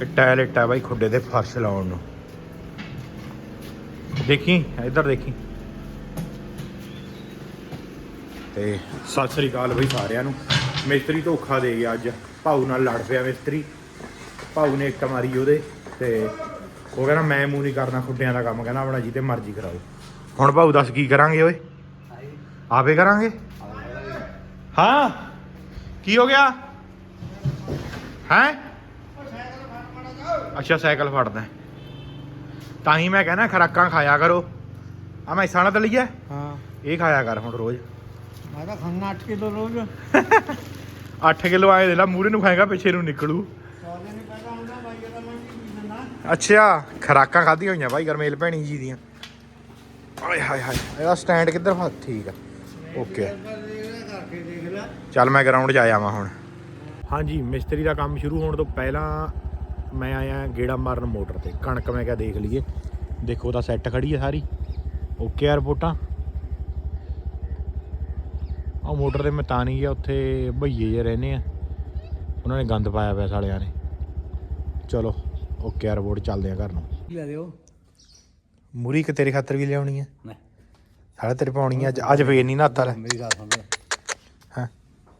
ਇਹ ਟਾਇਲਟ ਹੈ ਬਾਈ ਖੁੱਡੇ ਦੇ ਫਰਸ਼ ਲਾਉਣ ਨੂੰ। ਦੇਖੀ, ਇੱਧਰ ਦੇਖੀ। ਤੇ ਸਤਿ ਸ੍ਰੀ ਅਕਾਲ ਬਈ ਸਾਰਿਆਂ ਨੂੰ। ਮਿਸਤਰੀ ਧੋਖਾ ਦੇ ਗਿਆ ਅੱਜ। ਭਾਊ ਨਾਲ ਲੜ ਪਿਆ ਮਿਸਤਰੀ। ਭਾਊ ਨੇ ਇੱਕ ਮਾਰੀ ਉਹਦੇ ਤੇ ਉਹ ਕਹਿੰਦਾ, ਮੈਂ ਮੂੰਹ ਨਹੀਂ ਕਰਨਾ ਖੁੱਡਿਆਂ ਦਾ ਕੰਮ। ਕਹਿੰਦਾ, ਆਪਣਾ ਜੀ ਮਰਜ਼ੀ ਕਰਾਓ। ਹੁਣ ਭਾਊ ਦੱਸ ਕੀ ਕਰਾਂਗੇ ਓਏ? ਆਪੇ ਕਰਾਂਗੇ? ਹਾਂ? ਕੀ ਹੋ ਗਿਆ? ਹੈ? ਅੱਛਾ ਸਾਈਕਲ ਫੜਦਾ। ਹੈ। ਤਾਂ ਹੀ ਮੈਂ ਕਹਿੰਦਾ ਖਰਾਕਾਂ ਖਾਇਆ ਕਰੋ। ਆ ਮੈਂ ਸਾਣਾ ਤਲੀਆ ਹਾਂ। ਇਹ ਖਾਇਆ ਕਰ ਹੁਣ ਰੋਜ਼। ਮੈਂ ਤਾਂ ਖਾਣਾ 8 ਕਿਲੋ ਰੋਜ਼। 8 ਕਿਲੋ ਆਏ ਦੇ ਲਾ ਮੂਰੇ ਨੂੰ ਖਾਏਗਾ ਪਿੱਛੇ ਨੂੰ ਨਿਕਲੂ। ਸੌਦੇ ਨਹੀਂ ਪੈਦਾ ਹੁੰਦਾ ਬਾਈ ਇਹਦਾ ਮੈਂ ਕੀ ਦਿੰਦਾ ਅੱਛਾ ਖਰਾਕਾਂ ਖਾਧੀਆਂ ਹੋਈਆਂ ਬਾਈ ਗਰਮੇਲ ਭੈਣੀ ਜੀ ਦੀਆਂ। ਆਏ ਹਾਏ ਹਾਏ ਇਹਦਾ ਸਟੈਂਡ ਕਿੱਧਰ ਫਾ ਠੀਕ ਆ। ਓਕੇ। ਕਰਕੇ ਦੇਖ ਲੈ ਚੱਲ ਮੈਂ ਗਰਾਊਂਡ 'ਚ ਆ ਜਾਵਾਂ ਹੁਣ। ਹਾਂਜੀ ਮਿਸਤਰੀ ਦਾ ਕੰਮ ਸ਼ੁਰੂ ਹੋਣ ਤੋਂ ਪਹਿਲਾਂ ਮੈਂ ਆਇਆ ਗੇੜਾ ਮਾਰਨ ਮੋਟਰ ਤੇ। ਕਣਕ ਮੈਂ ਕਿਹਾ ਦੇਖ ਲਈਏ। ਦੇਖੋ ਤਾਂ ਸੈੱਟ ਖੜੀ ਹੈ ਸਾਰੀ। ਓਕੇ ਆ ਰਿਪੋਰਟਾਂ। ਆ ਮੋਟਰ ਤੇ ਮੈਂ ਤਾਂ ਨਹੀਂ ਗਿਆ ਉੱਥੇ ਭਈਏ ਜੇ ਰਹਿੰਦੇ ਆ। ਉਹਨਾਂ ਨੇ ਗੰਦ ਪਾਇਆ ਪਿਆ ਸਾਲਿਆਂ ਨੇ। ਚਲੋ ਓਕੇ ਆ ਰਿਪੋਰਟ ਚੱਲਦੇ ਆ ਘਰ ਨੂੰ। ਲੈ ਦਿਓ ਮੁਰੀ ਕਿ ਤੇਰੇ ਖਾਤਰ ਵੀ ਲਿਆਉਣੀ ਆ। ਸਾਲੇ ਤੇਰੇ ਪਾਉਣੀ ਆ ਅੱਜ ਅੱਜ ਫੇਰ ਨਹੀਂ ਨਾਤਾ ਲੈ। ਮੇਰੀ ਗੱਲ ਸੁਣ ਲੈ।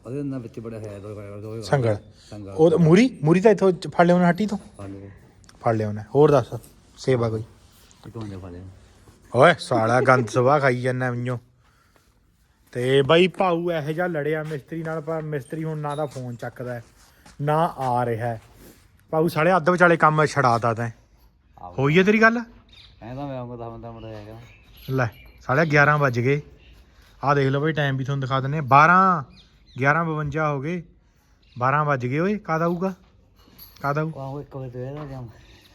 ਉਹਦੇ ਨਾਲ ਵਿੱਚ ਬੜਾ ਹੈ ਦੋ ਦੋ ਸੰਗਲ। ਸੰਗਲ। ਉਹ ਮੂਰੀ ਮੂਰੀ ਤਾਂ ਇੱਥੋਂ ਫੜ ਲਿਆਉਣਾ ਹੱਟੀ ਤੋਂ? ਫੜ ਲਿਆਉਣਾ। ਹੋਰ ਦੱਸ ਸੇਵਾ ਕੋਈ? ਓਏ ਸਾਲਾ ਗੰਦ ਸਵਾ ਖਾਈ ਜਾਂਦਾ ਮੈਨੂੰ। ਤੇ ਬਾਈ ਭਾਊ ਇਹੋ ਜਿਹਾ ਲੜਿਆ ਮਿਸਤਰੀ ਨਾਲ ਪਰ ਮਿਸਤਰੀ ਹੁਣ ਨਾ ਦਾ ਫੋਨ ਚੱਕਦਾ ਨਾ ਆ ਰਿਹਾ। ਭਾਊ ਸਾਲੇ ਅੱਧ ਵਿਚਾਲੇ ਕੰਮ ਛੜਾਤਾ ਤੈਂ ਹੋਈ ਹੈ ਤੇਰੀ ਗੱਲ? ਐਂਦਾ ਮੈਂ ਆਉਂਗਾ 10 ਮਿੰਟਾਂ ਮੁੰਡਾ ਹੈਗਾ। ਲੈ ਸਾਲੇ 11 ਵੱਜ ਗਏ। ਆਹ ਦੇਖ ਲਓ ਬਈ ਟਾਈਮ ਵੀ ਤੁਹਾਨੂੰ ਦਿਖਾ ਦਿੰਨੇ 12 11:52 ਹੋ ਗਏ 12 ਵੱਜ ਗਏ ਓਏ ਕਦ ਆਊਗਾ? ਕਦ ਆਊ? ਆਹੋ ਇੱਕ ਵਜੇ ਤੇ ਇਹਦਾ ਜਾਮ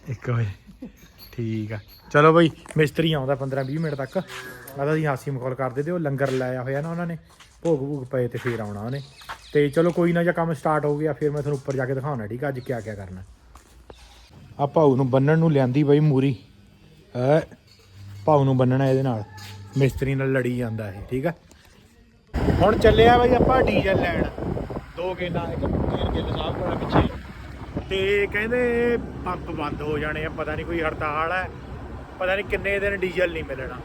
1 ਵਜੇ। ਠੀਕ ਆ। ਚਲੋ ਬਈ ਮਿਸਤਰੀ ਆਉਂਦਾ 15 20 ਮਿੰਟ ਤੱਕ। ਮੈਂ ਤਾਂ ਜੀ ਹਾਸੀ ਮਖੌਲ ਕਰਦੇ ਤੇ ਉਹ ਲੰਗਰ ਲਾਇਆ ਹੋਇਆ ਨਾ ਉਹਨਾਂ ਨੇ। ਭੋਗ ਭੂਗ ਪਏ ਤੇ ਫੇਰ ਆਉਣਾ ਉਹਨੇ। ਤੇ ਚਲੋ ਕੋਈ ਨਾ ਜੇ ਕੰਮ ਸਟਾਰਟ ਹੋ ਗਿਆ ਫਿਰ ਮੈਂ ਤੁਹਾਨੂੰ ਉੱਪਰ ਜਾ ਕੇ ਦਿਖਾਉਣਾ ਠੀਕ ਆ? ਅੱਜ ਕਿਆ ਕਿਆ ਕਰਨਾ। ਆ ਭਾਊ ਨੂੰ ਬੰਨਣ ਨੂੰ ਲਿਆਂਦੀ ਬਈ ਮੂਰੀ। ਐ ਭਾਊ ਨੂੰ ਬੰਨਣਾ ਇਹਦੇ ਨਾਲ। ਮਿਸਤਰੀ ਨਾਲ ਲੜੀ ਜਾਂਦਾ ਇਹ ਠੀਕ ਆ? ਹੁਣ ਚੱਲਿਆ ਬਾਈ ਆਪਾਂ ਡੀਜ਼ਲ ਲੈਣ। ਦੋ ਗੇਨਾ ਇੱਕ ਤੇਲ ਗਿੱਲ ਸਾਹਿਬ ਕੋਲ ਪਿੱਛੇ। ਤੇ ਕਹਿੰਦੇ ਪੰਪ ਬੰਦ ਹੋ ਜਾਣੇ ਆ, ਪਤਾ ਨਹੀਂ ਕੋਈ ਹੜਤਾਲ ਹੈ ਪਤਾ ਨਹੀਂ ਕਿੰਨੇ ਦਿਨ ਡੀਜ਼ਲ ਨਹੀਂ ਮਿਲਣਾ।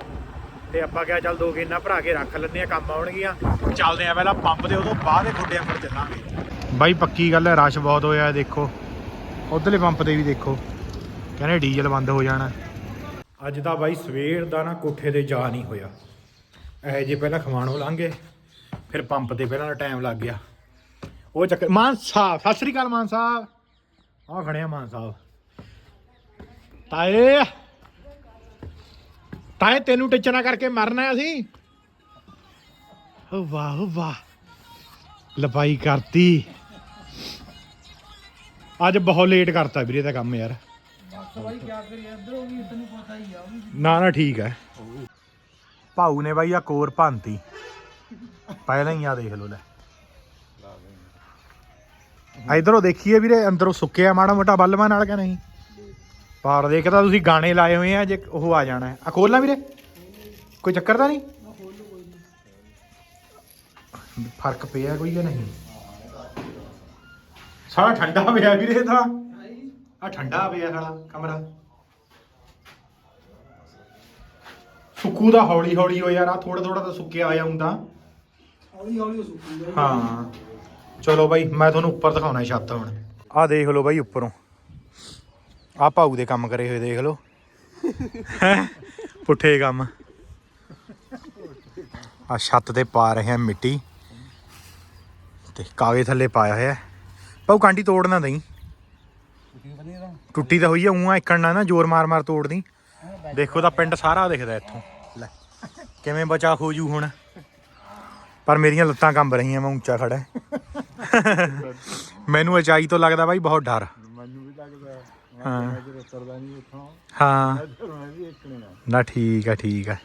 ਤੇ ਆਪਾਂ ਕਿਹਾ ਚੱਲ ਦੋ ਗੇਨਾ ਭਰਾ ਕੇ ਰੱਖ ਲੈਂਦੇ ਆ, ਕੰਮ ਆਉਣਗੀਆਂ। ਚੱਲਦੇ ਆ ਪਹਿਲਾਂ ਪੰਪ ਦੇ, ਉਦੋਂ ਬਾਅਦ ਦੇ ਖੁੱਡਿਆਂ ਪਰ ਚੱਲਾਂਗੇ। ਬਾਈ, ਪੱਕੀ ਗੱਲ ਹੈ ਰਸ਼ ਬਹੁਤ ਹੋਇਆ ਦੇਖੋ। ਉਧਰਲੇ ਪੰਪ ਤੇ ਵੀ ਦੇਖੋ, ਕਹਿੰਦੇ ਡੀਜ਼ਲ ਬੰਦ ਹੋ ਜਾਣਾ। ਅੱਜ ਤਾਂ ਬਾਈ ਸਵੇਰ ਦਾ ਨਾ ਕੋਠੇ ਤੇ ਜਾ ਨਹੀਂ ਹੋਇਆ। ਇਹ ਜੇ ਪਹਿਲਾਂ ਖਮਾਣੋ ਲੰਘੇ ਫਿਰ ਪੰਪ ਤੇ ਪਹਿਲਾਂ ਟਾਈਮ ਲੱਗ ਗਿਆ। ਉਹ ਚੱਕਰ ਮਾਨ ਸਾਹਿਬ, ਸਤਿ ਸ੍ਰੀ ਅਕਾਲ ਮਾਨ ਸਾਹਿਬ। ਆ ਖੜੇ ਆ ਮਾਨ ਸਾਹਿਬ। ਤਾਏ। ਤਾਏ, ਤੈਨੂੰ ਟਿਚਣਾ ਕਰਕੇ ਮਰਨਾ ਅਸੀਂ। ਵਾਹ ਵਾਹ। ਲਪਾਈ ਕਰਤੀ। ਅੱਜ ਬਹੁਤ ਲੇਟ ਕਰਤਾ ਵੀਰੇ ਦਾ ਕੰਮ ਯਾਰ। ਬਾਈ ਕੀ ਕਰੀਏ ਇਧਰੋਂ ਵੀ ਤੈਨੂੰ ਪਤਾ ਹੀ ਆ ਨਾ ਨਾ, ਠੀਕ ਹੈ। ਭਾਊ ਨੇ ਬਾਈ ਆ ਕੋਰ ਭਾਂਤੀ ਪਹਿਲਾਂ ਹੀ ਆ ਦੇਖ ਲੋ। ਲੈ ਇਧਰੋਂ ਦੇਖੀਏ ਵੀਰੇ, ਅੰਦਰੋਂ ਸੁੱਕਿਆ ਮਾੜਾ ਮੋਟਾ ਬਲਵਾ ਨਾਲ ਕਿ ਨਹੀਂ? ਪਾਰ ਦੇਖ ਤਾਂ ਤੁਸੀਂ ਗਾਣੇ ਲਾਏ ਹੋਏ ਆ, ਜੇ ਉਹ ਆ ਜਾਣਾ ਹੈ। ਆ ਖੋਲਣਾ ਵੀਰੇ। ਕੋਈ ਚੱਕਰ ਤਾਂ ਨਹੀਂ? ਫ਼ਰਕ ਪਿਆ ਕੋਈ ਜਾਂ ਨਹੀਂ? ਸਾਰਾ ਠੰਡਾ ਪਿਆ ਵੀਰੇ ਤਾਂ। ਆ ਠੰਡਾ ਪਿਆ ਸਾਲਾ ਕਮਰਾ। ਸੁੱਕੂ ਦਾ ਹੌਲੀ ਹੌਲੀ ਹੋ ਯਾਰ ਆ ਥੋੜਾ ਥੋੜਾ ਤਾਂ ਸੁੱਕਿਆ ਹੋਇਆ ਹੁੰਦਾ। ਹੌਲੀ ਹੌਲੀ ਸੁੱਕੂਗਾ ਹਾਂ। ਚਲੋ ਬਾਈ, ਮੈਂ ਤੁਹਾਨੂੰ ਉੱਪਰ ਦਿਖਾਉਣਾ ਛੱਤ ਹੁਣ। ਆ ਦੇਖ ਲਓ ਬਾਈ ਉੱਪਰੋਂ। ਆ ਭਾਊ ਦੇ ਕੰਮ ਕਰੇ ਹੋਏ ਦੇਖ ਲਓ। ਹੈਂ? ਪੁੱਠੇ ਕੰਮ। ਆ ਛੱਤ ਤੇ ਪਾ ਰਹੇ ਆ ਮਿੱਟੀ। ਤੇ ਕਾਵੇ ਥੱਲੇ ਪਾਇਆ ਹੋਇਆ। ਹੈ। ਭਾਊ ਕਾਂਡੀ ਤੋੜ ਨਾ ਟੁੱਟੀ ਤਾਂ ਹੋਈ ਆ ਉਹਾਂ ਇੱਕਣ ਨਾ ਨਾ ਜ਼ੋਰ ਮਾਰ ਮਾਰ ਤੋੜਦੀ। ਦੇਖੋ ਤਾਂ ਪਿੰਡ ਸਾਰਾ ਦਿਖਦਾ ਇੱਥੋਂ। ਲੈ, ਕਿਵੇਂ ਬਚਾ ਹੋ ਜੂ ਹੁਣ? ਪਰ ਮੇਰੀਆਂ ਲੱਤਾਂ ਕੰਬ ਰਹੀਆਂ ਮੈਂ ਉੱਚਾ ਖੜਾ ਮੈਨੂੰ ਅਚਾਈ ਤੋਂ ਲੱਗਦਾ ਬਾਈ ਬਹੁਤ ਡਰ। ਮੈਨੂੰ ਵੀ ਲੱਗਦਾ ਹਾਂ। ਜੇ ਉਤਰਦਾ ਨਹੀਂ ਉੱਥੋਂ ਹਾਂ। ਮੈਂ ਵੀ ਇੱਕ ਨੇ ਨਾ ਠੀਕ ਆ ਠੀਕ ਆ।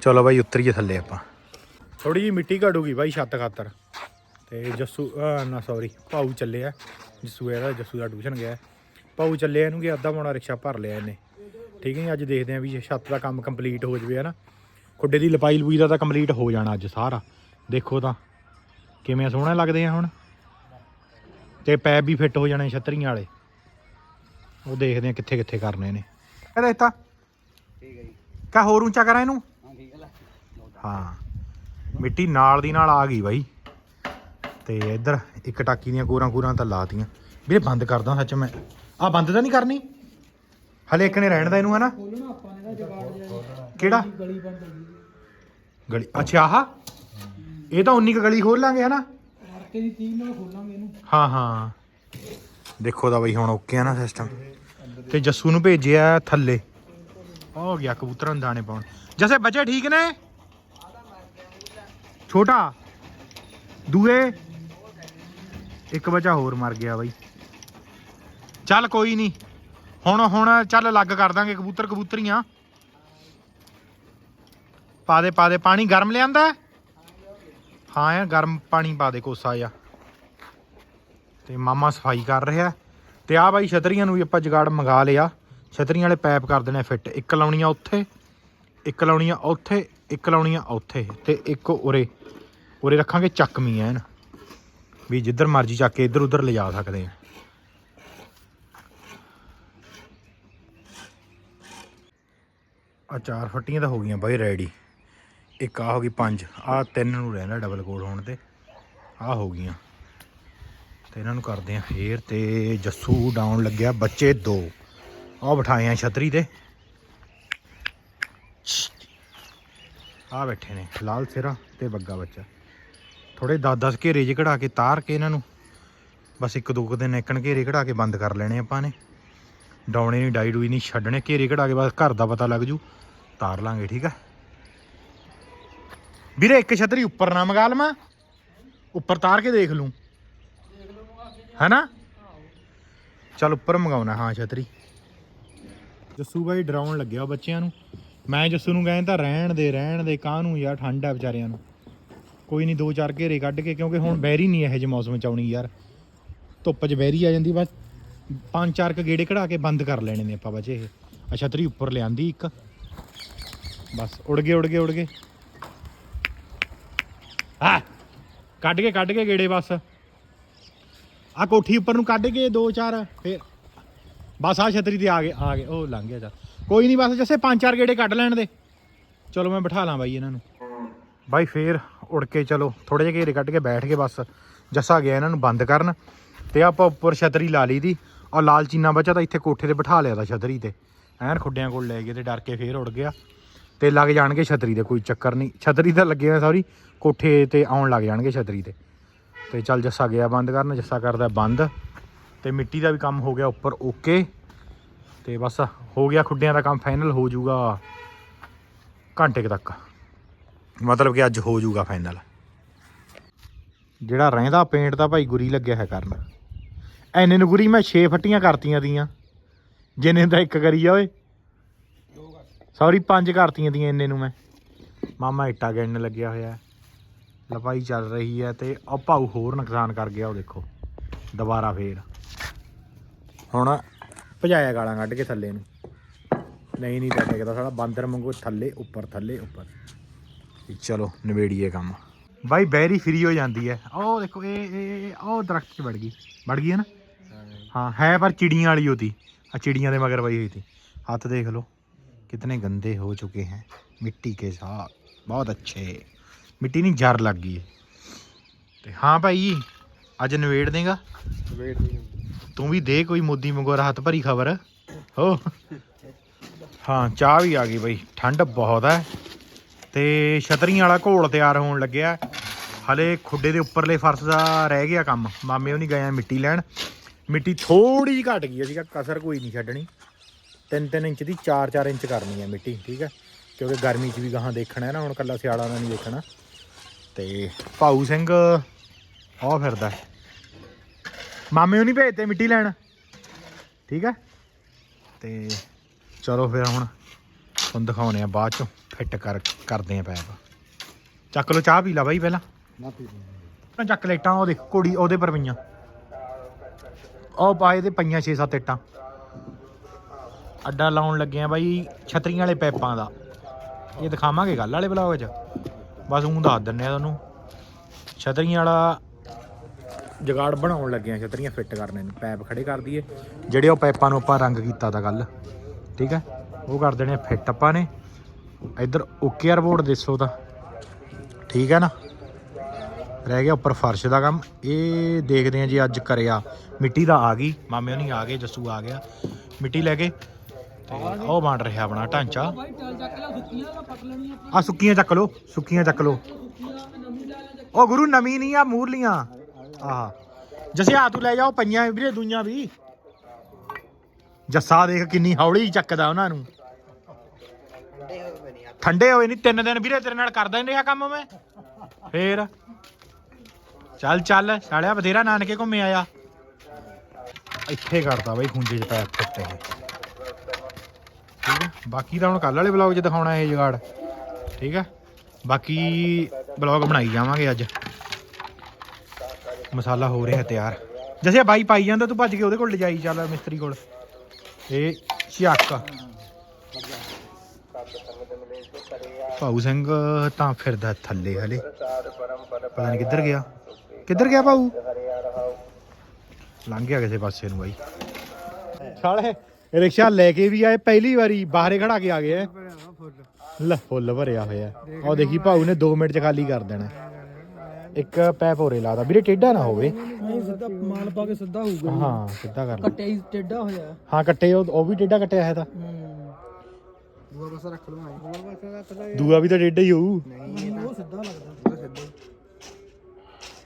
ਚਲੋ ਬਾਈ ਉਤਰੀਏ ਥੱਲੇ ਆਪਾਂ। ਥੋੜੀ ਜਿਹੀ ਮਿੱਟੀ ਘੜੂਗੀ ਬਾਈ ਛੱਤ ਖਾਤਰ। ਤੇ ਜੱਸੂ ਨਾ ਸੌਰੀ ਭਾਊ ਚੱਲਿਆ। ਜੱਸੂ ਇਹਦਾ ਜੱਸੂ ਦਾ ਟਿਊਸ਼ਨ ਗਿਆ। ਭਾਊ ਚੱਲਿਆ ਇਹਨੂੰ ਕਿ ਅੱਧਾ ਪੌਣਾ ਰਿਕਸ਼ਾ ਭਰ ਲਿਆ ਇਹਨੇ। ਠੀਕ ਹੈ ਜੀ, ਅੱਜ ਦੇਖਦੇ ਆਂ ਵੀ ਜੇ ਛੱਤ ਦਾ ਕੰਮ ਕੰਪਲੀਟ ਹੋ ਜਵੇ ਹਨਾ। ਖੁੱਡੇ ਦੀ ਲਪਾਈ ਲਪੂਈ ਦਾ ਤਾਂ ਕੰਪਲੀਟ ਹੋ ਜਾਣਾ ਅੱਜ ਸਾਰਾ। ਦੇਖੋ ਤਾਂ ਕਿਵੇਂ ਸੋਹਣੇ ਲੱਗਦੇ ਆ ਹੁਣ। ਤੇ ਪੈਪ ਵੀ ਫਿੱਟ ਹੋ ਜਾਣੇ ਛਤਰੀਆਂ ਵਾਲੇ। ਉਹ ਦੇਖਦੇ ਆ ਕਿੱਥੇ ਕਿੱਥੇ ਕਰਨੇ ਨੇ। ਕਹਿੰਦਾ ਦਿੱਤਾ ਠੀਕ ਹੈ ਜੀ। ਕਾ ਹੋਰ ਉੱਚਾ ਕਰਾਂ ਇਹਨੂੰ? ਹਾਂ ਠੀਕ ਹੈ ਲੈ। ਹਾਂ। ਮਿੱਟੀ ਨਾਲ ਦੀ ਨਾਲ ਆ ਗਈ ਬਾਈ। ਤੇ ਇੱਧਰ ਇੱਕ ਟਾਕੀ ਦੀਆਂ ਕੋਰਾਂ ਕੋਰਾਂ ਤਾਂ ਲਾਤੀਆਂ। ਵੀਰੇ ਬੰਦ ਕਰਦਾ ਸੱਚ ਮੈਂ। ਆ ਬੰਦ ਤਾਂ ਨਹੀਂ ਕਰਨੀ? ਹਲੇ ਇੱਕ ਨੇ ਰਹਿਣ ਦਾ ਇਹਨੂੰ ਹਨਾ? ਕਿਹੜਾ? ਗਲੀ ਅੱਛਾ ਆਹ? ਇਹ ਤਾਂ 19 ਕੁ ਗਲੀ ਖੋਲ ਲਾਂਗੇ ਹਨਾ? ਆਰਕੇ ਦੀ 30 ਨਾਲ ਖੋਲਾਂਗੇ ਇਹਨੂੰ। ਹਾਂ ਹਾਂ। ਦੇਖੋ ਦਾ ਬਈ ਹੁਣ ਓਕੇ ਆ ਨਾ ਸਿਸਟਮ ਤੇ ਜੱਸੂ ਨੂੰ ਭੇਜਿਆ ਥੱਲੇ। ਹੋ ਗਿਆ ਕਬੂਤਰਾਂ ਨੂੰ ਦਾਣੇ ਪਾਉਣ। ਜੈਸੇ ਬੱਚੇ ਠੀਕ ਨੇ? ਛੋਟਾ? ਦੂਏ? ਇੱਕ ਬੱਚਾ ਹੋਰ ਮਰ ਗਿਆ ਬਈ। ਚੱਲ ਕੋਈ ਨਹੀਂ ਹੁਣ ਹੁਣ ਚੱਲ ਅਲੱਗ ਕਰ ਦਾਂਗੇ ਕਬੂਤਰ ਕਬੂਤਰੀਆਂ। ਪਾ ਦੇ ਪਾ ਦੇ। ਪਾਣੀ ਗਰਮ ਲਿਆਂਦਾ? ਹਾਂ ਯਾਰ ਗਰਮ ਪਾਣੀ ਪਾ ਦੇ ਕੋਸਾ ਜਿਹਾ। ਤੇ ਮਾਮਾ ਸਫ਼ਾਈ ਕਰ ਰਿਹਾ। ਤੇ ਆ ਬਾਈ ਛਤਰੀਆਂ ਨੂੰ ਵੀ ਆਪਾਂ ਜਗਾੜ ਮੰਗਾ ਲਿਆ। ਛਤਰੀਆਂ ਵਾਲੇ ਪੈਪ ਕਰ ਦੇਣੇ ਫਿੱਟ। ਇੱਕ ਲਾਉਣੀ ਆ ਉੱਥੇ, ਇੱਕ ਲਾਉਣੀ ਆ ਉੱਥੇ, ਇੱਕ ਲਾਉਣੀ ਆ ਉੱਥੇ। ਤੇ ਇੱਕ ਉਰੇ ਉਰੇ ਰੱਖਾਂਗੇ ਚੱਕਵੀਂ ਐਨ ਵੀ ਜਿੱਧਰ ਮਰਜ਼ੀ ਚੱਕ ਕੇ ਇੱਧਰ ਉੱਧਰ ਲਿਜਾ ਸਕਦੇ ਆ। ਆ ਚਾਰ ਫੱਟੀਆਂ ਤਾਂ ਹੋ ਗਈਆਂ ਬਾਈ ਰੈਡੀ। ਇੱਕ ਆ ਹੋ ਗਈ ਪੰਜ। ਆ ਤਿੰਨ ਨੂੰ ਰਹਿੰਦਾ ਡਬਲ ਕੋਡ ਹੋਣ ਤੇ। ਆ ਹੋ ਗਈਆਂ। ਤੇ ਇਹਨਾਂ ਨੂੰ ਕਰਦੇ ਆ ਫੇਰ ਤੇ ਜੱਸੂ ਡਾਉਣ ਲੱਗਿਆ, ਬੱਚੇ ਦੋ। ਆ ਬਿਠਾਏ ਆ ਛਤਰੀ ਤੇ। ਆ ਬੈਠੇ ਨੇ, ਲਾਲ ਸਿਰਾ ਤੇ ਬੱਗਾ ਬੱਚਾ। ਥੋੜੇ 10-10 ਘੇਰੇ ਜਿਹੇ ਕਢਾ ਕੇ ਤਾਰ ਕੇ ਇਹਨਾਂ ਨੂੰ। ਬਸ ਇੱਕ ਦੋ ਕੁ ਦਿਨ ਇੱਕਣ ਘੇਰੇ ਕਢਾ ਕੇ ਬੰਦ ਕਰ ਲੈਣੇ ਆਪਾਂ ਨੇ। ਡਾਉਣੇ ਨਹੀਂ ਡਾਈ ਡੂਈ ਨਹੀਂ, ਛੱਡਣੇ ਘੇਰੇ ਕਢਾ ਕੇ ਬਸ ਘਰ ਦਾ ਪਤਾ ਲੱਗ ਜੂ। ਤਾਰ ਲਾਂਗੇ, ਠੀਕ ਆ? ਵੀਰੇ, ਇੱਕ ਛਤਰੀ ਉੱਪਰ ਨਾ ਮਗਾ ਲਵਾਂ, ਉੱਪਰ ਤਾਰ ਕੇ ਦੇਖ ਲੂੰ। ਹੈਨਾ? ਚੱਲ ਉੱਪਰ ਮੰਗਾਉਣਾ, ਹਾਂ, ਛਤਰੀ। ਜੱਸੂ ਬਾਈ ਡਰਾਉਣ ਲੱਗਿਆ ਬੱਚਿਆਂ ਨੂੰ। ਮੈਂ ਜੱਸੂ ਨੂੰ ਕਹਿੰਦਾ, ਰਹਿਣ ਦੇ ਰਹਿਣ ਦੇ, ਕਾਹਨੂੰ ਯਾਰ, ਠੰਡ ਆ ਵਿਚਾਰਿਆਂ ਨੂੰ। ਕੋਈ ਨਹੀਂ ਦੋ ਚਾਰ ਘੇਰੇ ਕੱਢ ਕੇ, ਕਿਉਂਕਿ ਹੁਣ ਬੈਰੀ ਨਹੀਂ ਇਹੋ ਜਿਹੇ ਮੌਸਮ ਚ ਆਉਣੀ ਯਾਰ। ਧੁੱਪ 'ਚ ਬੈਰੀ ਆ ਜਾਂਦੀ, ਬਸ ਪੰਜ ਚਾਰ ਕ ਗੇੜੇ ਕਢਾ ਕੇ ਬੰਦ ਕਰ ਲੈਣੇ ਨੇ ਆਪਾਂ ਬਚੇ ਇਹ। ਆ ਉੱਪਰ ਲਿਆਂਦੀ ਇੱਕ। ਬਸ, ਉੜ ਗਏ ਉੜ ਗਏ ਉੜ ਗਏ। ਆ। ਕੱਢ ਕੇ ਕੱਢ ਕੇ ਗੇੜੇ ਬਸ। ਆ ਕੋਠੀ ਉੱਪਰ ਨੂੰ ਕੱਢ ਕੇ ਦੋ, ਚਾਰ, ਫੇਰ। ਬਸ ਆ ਛਤਰੀ ਤੇ ਆ ਗਏ ਆ ਗਏ। ਉਹ ਲੰਘ ਗਿਆ ਚੱਲ ਕੋਈ ਨਹੀਂ ਬਸ ਜੱਸੇ ਪੰਜ, ਚਾਰ ਗੇੜੇ ਕੱਢ ਲੈਣ ਦੇ। ਚਲੋ ਮੈਂ ਬਿਠਾ ਲਾਂ ਬਾਈ ਇਹਨਾਂ ਨੂੰ। ਬਾਈ, ਫੇਰ ਉੜ ਕੇ ਚਲੋ ਥੋੜੇ ਜਿਹੇ ਘੇਰੇ ਕੱਢ ਕੇ ਬੈਠ ਕੇ ਬਸ ਜੱਸਾ ਗਿਆ ਇਹਨਾਂ ਨੂੰ ਬੰਦ ਕਰਨ। ਤੇ ਆਪਾਂ ਉੱਪਰ ਛਤਰੀ ਲਾ ਲਈ ਦੀ। ਔਰ ਲਾਲ ਚੀਨਾ ਬੱਚਾ ਤਾਂ ਇੱਥੇ ਕੋਠੇ ਤੇ ਬਿਠਾ ਲਿਆ ਦਾ ਛਤਰੀ ਤੇ। ਐਨ ਖੁੱਡਿਆਂ ਕੋਲ ਲੈ ਗਏ ਤੇ ਡਰ ਕੇ ਫੇਰ ਉੜ ਗਿਆ। ਤੇ ਲੱਗ ਜਾਣਗੇ ਛਤਰੀ ਦੇ ਕੋਈ ਚੱਕਰ ਨਹੀਂ ਛਤਰੀ ਤਾਂ ਲੱਗੇ ਹੋਏ ਸੌਰੀ ਕੋਠੇ ਤੇ ਆਉਣ ਲੱਗ ਜਾਣਗੇ ਛਤਰੀ ਤੇ। ਤੇ ਚੱਲ ਜੱਸਾ ਗਿਆ ਬੰਦ ਕਰਨ, ਜੱਸਾ ਕਰਦਾ ਬੰਦ। ਤੇ ਮਿੱਟੀ ਦਾ ਵੀ ਕੰਮ ਹੋ ਗਿਆ ਉੱਪਰ, ਓਕੇ। ਤੇ ਬਸ ਹੋ ਗਿਆ ਖੁੱਡਿਆਂ ਦਾ ਕੰਮ ਫਾਈਨਲ ਹੋ ਜਾਊਗਾ ਘੰਟੇ ਕੁ ਤੱਕ। ਮਤਲਬ ਕਿ ਅੱਜ ਹੋ ਜਾਊਗਾ ਫਾਈਨਲ ਜਿਹੜਾ ਰਹਿੰਦਾ ਪੇਂਟ ਤਾਂ ਭਾਈ ਗੁਰੀ ਲੱਗਿਆ ਹੈ ਕਰਨ। ਐਨੇ ਨੂੰ ਗੁਰੀ ਮੈਂ 6 ਫੱਟੀਆਂ ਕਰਤੀਆਂ ਦੀਆਂ। ਜਿੰਨੇ ਦਾ ਇੱਕ ਕਰੀ ਆ ਓਏ। ਸੌਰੀ ਪੰਜ ਕਰਤੀਆਂ ਦੀਆਂ ਇੰਨੇ ਨੂੰ ਮੈਂ। ਮਾਮਾ ਇੱਟਾ ਗਿਣਨ ਲੱਗਿਆ ਹੋਇਆ। ਲਪਾਈ ਚੱਲ ਰਹੀ ਹੈ ਤੇ ਉਹ ਭਾਉ ਹੋਰ ਨੁਕਸਾਨ ਕਰ ਗਿਆ, ਉਹ ਦੇਖੋ। ਦੁਬਾਰਾ ਫੇਰ। ਹੁਣ ਭਜਾਇਆ ਗਾਲਾਂ ਕੱਢ ਕੇ ਥੱਲੇ ਨੂੰ। ਨਹੀਂ ਨਹੀਂ ਤਾਂ ਟਿਕਦਾ ਸਾਡਾ ਬਾਂਦਰ ਮੰਗੋ ਥੱਲੇ, ਉੱਪਰ ਥੱਲੇ, ਉੱਪਰ। ਚਲੋ ਨਵੇੜੀਏ ਕੰਮ। ਬਾਈ, ਬੈਰੀ ਫਰੀ ਹੋ ਜਾਂਦੀ ਹੈ। ਉਹ ਦੇਖੋ, ਇਹ ਇਹ ਉਹ ਦਰਖਤ 'ਚ ਵੜ ਗਈ। ਵੜ ਗਈ ਹੈ ਨਾ? ਹਾਂ, ਹੈ ਪਰ ਚਿੜੀਆਂ ਵਾਲੀ ਹੋਤੀ ਆ ਚਿੜੀਆਂ ਦੇ ਮਗਰ ਪਈ ਹੋਈ ਸੀ। ਹੱਥ ਦੇਖ ਲਓ, ਕਿਤਨੇ ਗੰਦੇ ਹੋ ਚੁੱਕੇ ਹੈ। ਮਿੱਟੀ ਕੇ ਸਾਥ ਬਹੁਤ ਅੱਛੇ। ਮਿੱਟੀ ਨਹੀਂ ਜਰ ਲੱਗ ਗਈ ਹੈ ਤੇ ਹਾਂ ਭਾਈ ਅੱਜ ਨਵੇੜ ਦੇਗਾ? ਵੇਟ ਦੇ ਤੂੰ ਵੀ ਦੇ ਕੋਈ ਮੋਦੀ ਵਾਂਗੂ ਰਾਹਤ ਭਰੀ ਖਬਰ। ਹੋ। ਹਾਂ ਚਾਹ ਵੀ ਆ ਗਈ ਬਾਈ ਠੰਡ ਬਹੁਤ ਹੈ ਤੇ ਛਤਰੀਆਂ ਵਾਲਾ ਘੋਲ ਤਿਆਰ ਹੋਣ ਲੱਗਿਆ। ਹਲੇ ਖੁੱਡੇ ਦੇ ਉੱਪਰਲੇ ਫਰਸ਼ ਦਾ ਰਹਿ ਗਿਆ ਕੰਮ। ਮਾਮੇ ਉਹ ਨਹੀਂ ਗਏ ਮਿੱਟੀ ਲੈਣ। ਮਿੱਟੀ ਥੋੜੀ ਜਿਹੀ ਘਟ ਗਈ ਹੈ ਕਿਹਾ ਕਸਰ ਕੋਈ ਨਹੀਂ ਛੱਡਣੀ। 3-3 ਇੰਚ ਦੀ 4-4 ਇੰਚ ਕਰਨੀ ਹੈ ਮਿੱਟੀ ਠੀਕ ਹੈ ਕਿਉਂਕਿ ਗਰਮੀ 'ਚ ਵੀ ਗਾਹਾਂ ਦੇਖਣਾ ਹੈ ਨਾ ਹੁਣ ਕੱਲਾ ਸਿਆਲਾਂ ਦਾ ਨਹੀਂ ਦੇਖਣਾ। ਤੇ ਭਾਊ ਸਿੰਘ ਆ ਫਿਰਦਾ। ਮਾਮੇ ਉਹ ਨਹੀਂ ਭੇਜਦੇ ਮਿੱਟੀ ਲੈਣ? ਠੀਕ ਹੈ? ਤੇ ਚਲੋ ਫਿਰ ਹੁਣ ਤੁਹਾਨੂੰ ਦਿਖਾਉਨੇ ਆ ਬਾਅਦ ਚ ਫਿੱਟ ਕਰ ਕਰਦੇ ਆ ਪੈਪ। ਚੱਕ ਲੋ ਚਾਹ ਪੀ ਲਾ ਬਾਈ ਪਹਿਲਾਂ। ਨਾ ਪੀ ਨਾ ਚੱਕ ਲੇਟਾਂ ਉਹ ਦੇਖ ਕੁੜੀ ਉਹਦੇ ਪਰ ਪਈਆਂ। ਉਹ ਪਾਏ ਤੇ ਪਈਆਂ 6-7 ਇੱਟਾਂ। ਅੱਡਾ ਲਾਉਣ ਲੱਗੇ ਆ ਬਾਈ ਛਤਰੀਆਂ ਵਾਲੇ ਪੈਪਾਂ ਦਾ। ਇਹ ਦਿਖਾਵਾਂਗੇ ਗੱਲ ਵਾਲੇ ਬਲੌਗ 'ਚ। ਬਸ ਉਹ ਦੱਸ ਦਿੰਨੇ ਆ ਤੁਹਾਨੂੰ। ਛਤਰੀਆਂ ਵਾਲਾ ਜਗਾੜ ਬਣਾਉਣ ਲੱਗੇ ਆ ਛਤਰੀਆਂ ਫਿੱਟ ਕਰਨੇ ਨੂੰ ਪੈਪ ਖੜੇ ਕਰ ਦਈਏ। ਜਿਹੜੇ ਉਹ ਪੈਪਾਂ ਨੂੰ ਆਪਾਂ ਰੰਗ ਕੀਤਾ ਤਾਂ ਕੱਲ ਠੀਕ ਹੈ? ਉਹ ਕਰ ਦੇਣੇ ਫਿੱਟ ਆਪਾਂ ਨੇ। ਇੱਧਰ ਓਕੇ ਆਰ ਬੋਰਡ ਦੇਖੋ ਤਾਂ। ਠੀਕ ਹੈ ਨਾ? ਰਹਿ ਗਿਆ ਉੱਪਰ ਫਰਸ਼ ਦਾ ਕੰਮ। ਇਹ ਦੇਖਦੇ ਆ ਜੀ ਅੱਜ ਕਰਿਆ। ਮਿੱਟੀ ਦਾ ਆ ਗਈ। ਮਾਮੇ ਹੋਣੀ ਆ ਗਏ, ਜੱਸੂ ਆ ਗਿਆ। ਮਿੱਟੀ ਲੈ ਕੇ ਤੇ ਉਹ ਬਣ ਰਿਹਾ ਆਪਣਾ ਢਾਂਚਾ। ਆ ਸੁੱਕੀਆਂ ਚੱਕ ਲੋ ਸੁੱਕੀਆਂ ਚੱਕ ਲੋ ਸੁੱਕੀਆਂ ਨਵੀਂ ਲੈ ਲੈ ਉਹ ਗੁਰੂ ਨਵੀਂ ਨਹੀਂ ਆ ਮੂਰਲੀਆਂ। ਆਹ। ਜੱਸੇ ਆ ਤੂੰ ਲੈ ਜਾਓ ਪਈਆਂ ਵੀਰੇ ਦੂਈਆਂ ਵੀ। ਜੱਸਾ ਦੇਖ ਕਿੰਨੀ ਹੌਲੀ ਚੱਕਦਾ ਉਹਨਾਂ ਨੂੰ। ਠੰਡੇ ਹੋਏ ਨਹੀਂ ਤਿੰਨ ਦਿਨ ਵੀਰੇ ਤੇਰੇ ਨਾਲ ਕਰਦਾ ਨਹੀਂ ਰਿਹਾ ਕੰਮ ਮੈਂ। ਫੇਰ। ਚੱਲ ਚੱਲ ਸਾਲਿਆ ਬਥੇਰਾ ਨਾਨਕੇ ਘੁੰਮੇ ਆਇਆ। ਇੱਥੇ ਕਰਦਾ ਬਈ ਖੁੰਝੇ ਚ ਪੈਰ ਹੈ ਬਾਕੀ ਤਾਂ ਹੁਣ ਕੱਲ ਵਾਲੇ ਵਲੌਗ 'ਚ ਦਿਖਾਉਣਾ ਇਹ ਜੁਗਾੜ। ਠੀਕ ਹੈ ਬਾਕੀ ਵਲੌਗ ਬਣਾਈ ਜਾਵਾਂਗੇ ਅੱਜ। ਮਸਾਲਾ ਹੋ ਰਿਹਾ ਤਿਆਰ। ਜੈਸੇ ਬਾਈ ਪਾਈ ਜਾਂਦਾ, ਤੂੰ ਭੱਜ ਕੇ ਉਹਦੇ ਕੋਲ ਲਿਜਾਈ ਚੱਲ ਮਿਸਤਰੀ ਕੋਲ। ਇਹ ਚੱਕ। ਭਾਊ ਸਿੰਘ ਤਾਂ ਫਿਰਦਾ ਥੱਲੇ ਹਲੇ। ਪਤਾ ਨਹੀਂ ਕਿੱਧਰ ਗਿਆ। ਕਿੱਧਰ ਗਿਆ ਭਾਊ? ਲੰਘ ਗਿਆ ਕਿਸੇ ਪਾਸੇ ਨੂੰ ਬਾਈ। ਸਾਲੇ ਰਿਕਸ਼ਾ ਲੈ ਕੇ ਵੀ ਆਏ ਪਹਿਲੀ ਵਾਰੀ ਬਾਹਰੇ ਖੜਾ ਕੇ ਆ ਗਏ ਐ। ਲੈ ਫੁੱਲ ਭਰਿਆ ਹੋਇਆ ਉਹ ਦੇਖੀ ਭਾਊ ਨੇ 2 ਮਿੰਟ ਚ ਖਾਲੀ ਕਰ ਦੇਣਾ। ਇੱਕ ਪੈਪ ਹੋਰੇ ਲਾਦਾ ਵੀਰੇ ਟੇਢਾ ਨਾ ਹੋਵੇ। ਨਹੀਂ ਸਿੱਧਾ ਮਾਲ ਪਾ ਕੇ ਸਿੱਧਾ ਹੋਊਗਾ। ਹਾਂ ਸਿੱਧਾ ਕਰ ਲੈ। ਕੱਟਿਆ ਹੀ ਟੇਡਾ ਹੋਇਆ। ਹਾਂ ਕੱਟੇ ਉਹ ਵੀ ਟੇਢਾ ਕੱਟਿਆ ਹੈ ਤਾਂ। ਦੂਆ ਪਾਸਾ ਰੱਖ ਲਵਾਂ ਦੂਆ ਪਾਸਾ ਦਾ ਪਤਾ ਦੂਆ ਵੀ ਤਾਂ ਟੇਢਾ ਹੀ ਹੋਊ। ਨਹੀਂ ਉਹ ਸਿੱਧਾ ਲੱਗਦਾ। ਸਿੱਧਾ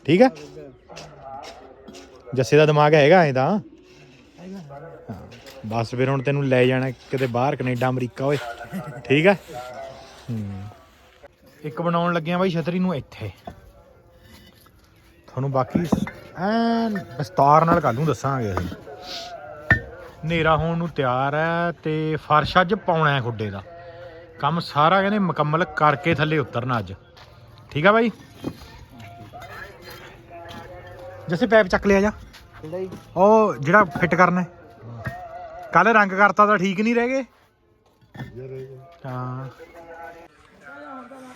ਠੀਕ ਹੈ ਜੱਸੇ ਦਾ ਦਿਮਾਗ ਹੈਗਾ ਐ ਤਾਂ। ਬਸ ਫਿਰ ਹੁਣ ਤੈਨੂੰ ਲੈ ਜਾਣਾ ਕਿਤੇ ਬਾਹਰ ਕੈਨੇਡਾ ਅਮਰੀਕਾ ਓਏ। ਠੀਕ ਹੈ। ਇੱਕ ਬਣਾਉਣ ਲੱਗਿਆ ਬਾਈ ਛਤਰੀ ਨੂੰ ਇੱਥੇ। ਤੁਹਾਨੂੰ ਬਾਕੀ ਐਨ ਵਿਸਤਾਰ ਨਾਲ ਕੱਲ ਨੂੰ ਦੱਸਾਂਗੇ ਅਸੀਂ। ਹਨੇਰਾ ਹੋਣ ਨੂੰ ਤਿਆਰ ਹੈ ਤੇ ਫਰਸ਼ ਅੱਜ ਪਾਉਣਾ ਹੈ ਖੁੱਡੇ ਦਾ। ਕੰਮ ਸਾਰਾ ਕਹਿੰਦੇ ਮੁਕੰਮਲ ਕਰਕੇ ਥੱਲੇ ਉਤਰਨਾ ਅੱਜ। ਠੀਕ ਆ ਬਾਈ? ਜੈਸੇ ਪੈਪ ਚੱਕ ਲਿਆ ਜੀ। ਉਹ ਜਿਹੜਾ ਫਿੱਟ ਕਰਨਾ ਕੱਲ ਰੰਗ ਕਰਤਾ ਤਾਂ ਠੀਕ ਨਹੀਂ ਰਹਿ ਗਏ? ਹਾਂ।